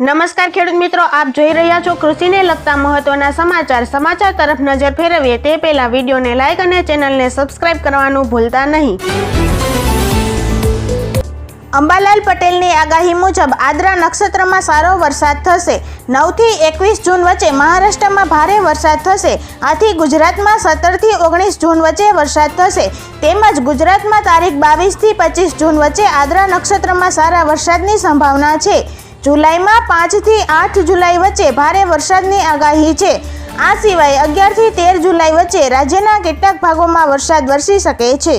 નમસ્કાર ખેડૂત મિત્રો, આપ જોઈ રહ્યા છો કૃષિને લગતા મહત્વના સમાચાર. સમાચાર તરફ નજર ફેરવીએ તે પહેલા વિડીયોને લાઇક અને ચેનલને સબસ્ક્રાઇબ કરવાનું ભૂલતા નહીં. અંબાલાલ પટેલની આગાહી મુજબ આદ્રા નક્ષત્રમાં સારો વરસાદ થશે. નવથી એકવીસ જૂન વચ્ચે મહારાષ્ટ્રમાં ભારે વરસાદ થશે. આથી ગુજરાતમાં સત્તરથી ઓગણીસ જૂન વચ્ચે વરસાદ થશે. તેમજ ગુજરાતમાં તારીખ બાવીસથી પચીસ જૂન વચ્ચે આદ્રા નક્ષત્રમાં સારા વરસાદની સંભાવના છે. જુલાઈમાં પાંચથી આઠ જુલાઈ વચ્ચે ભારે વરસાદની આગાહી છે. આ સિવાય અગિયારથી તેર જુલાઈ વચ્ચે રાજ્યના કેટલાક ભાગોમાં વરસાદ વરસી શકે છે.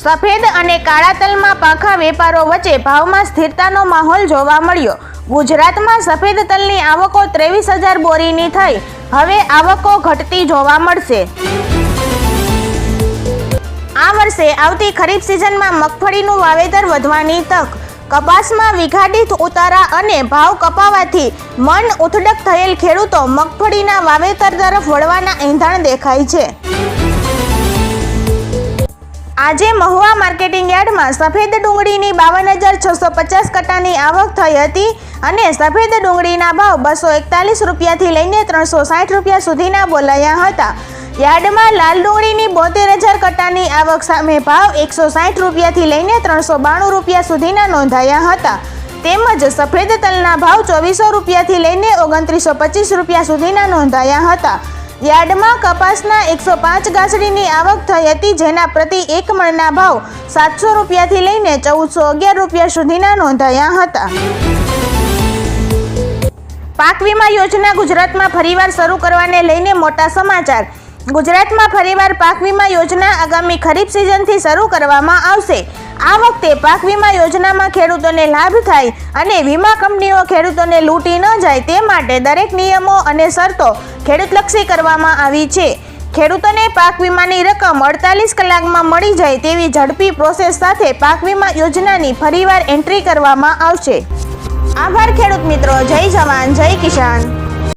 સફેદ અને કાળા તલમાં પાખા વેપારો વચ્ચે ભાવમાં સ્થિરતાનો માહોલ જોવા મળ્યો. ગુજરાતમાં સફેદ તલની આવકો ત્રેવીસ હજાર બોરીની થઈ. હવે આવકો ઘટતી જોવા મળશે. આ વર્ષે આવતી ખરીફ સિઝનમાં મગફળીનું વાવેતર વધવાની તક કપાસમાં વિઘાટિત ઉતારા અને ભાવ કપાવાથી મન ઉથડક થયેલ ખેડૂતો મગફળીના વાવેતર તરફ વળવાના એંધાણ દેખાય છે. આજે મહુવા માર્કેટિંગ યાર્ડમાં સફેદ ડુંગળીની બાવન હજાર છસો પચાસ કટાની આવક થઈ હતી અને સફેદ ડુંગળીના ભાવ બસો એકતાલીસ રૂપિયાથી લઈને ત્રણસો સાઠ રૂપિયા સુધીના બોલાયા હતા. યાર્ડમાં લાલ ડુંગળીની બોતેર હજાર કટ્ટાની આવક સામે ભાવ એકસો સાઠ રૂપિયાથી લઈને ત્રણસો બાણું રૂપિયા સુધીના નોંધાયા હતા. તેમજ સફેદ તલના ભાવ ચોવીસો રૂપિયાથી લઈને ઓગણત્રીસો પચીસ રૂપિયા સુધીના નોંધાયા હતા. યાર્ડમાં કપાસના એકસો પાંચ ગાસડીની આવક થઈ હતી, જેના પ્રતિ એક મણના ભાવ સાતસો રૂપિયાથી લઈને ચૌદસો અગિયાર રૂપિયા સુધીના નોંધાયા હતા. પાક વીમા યોજના ગુજરાતમાં ફરીવાર શરૂ કરવાને લઈને મોટા સમાચાર. ગુજરાતમાં ફરીવાર પાક વીમા યોજના આગામી ખરીફ સિઝનથી શરૂ કરવામાં આવશે. આ વખતે પાક વીમા યોજનામાં ખેડૂતોને લાભ થાય અને વીમા કંપનીઓ ખેડૂતોને લૂંટી ન જાય તે માટે દરેક નિયમો અને શરતો ખેડૂતલક્ષી કરવામાં આવી છે. ખેડૂતોને પાક વીમાની રકમ અડતાલીસ કલાકમાં મળી જાય તેવી ઝડપી પ્રોસેસ સાથે પાક વીમા યોજનાની ફરીવાર એન્ટ્રી કરવામાં આવશે. આભાર ખેડૂત મિત્રો. જય જવાન, જય કિસાન.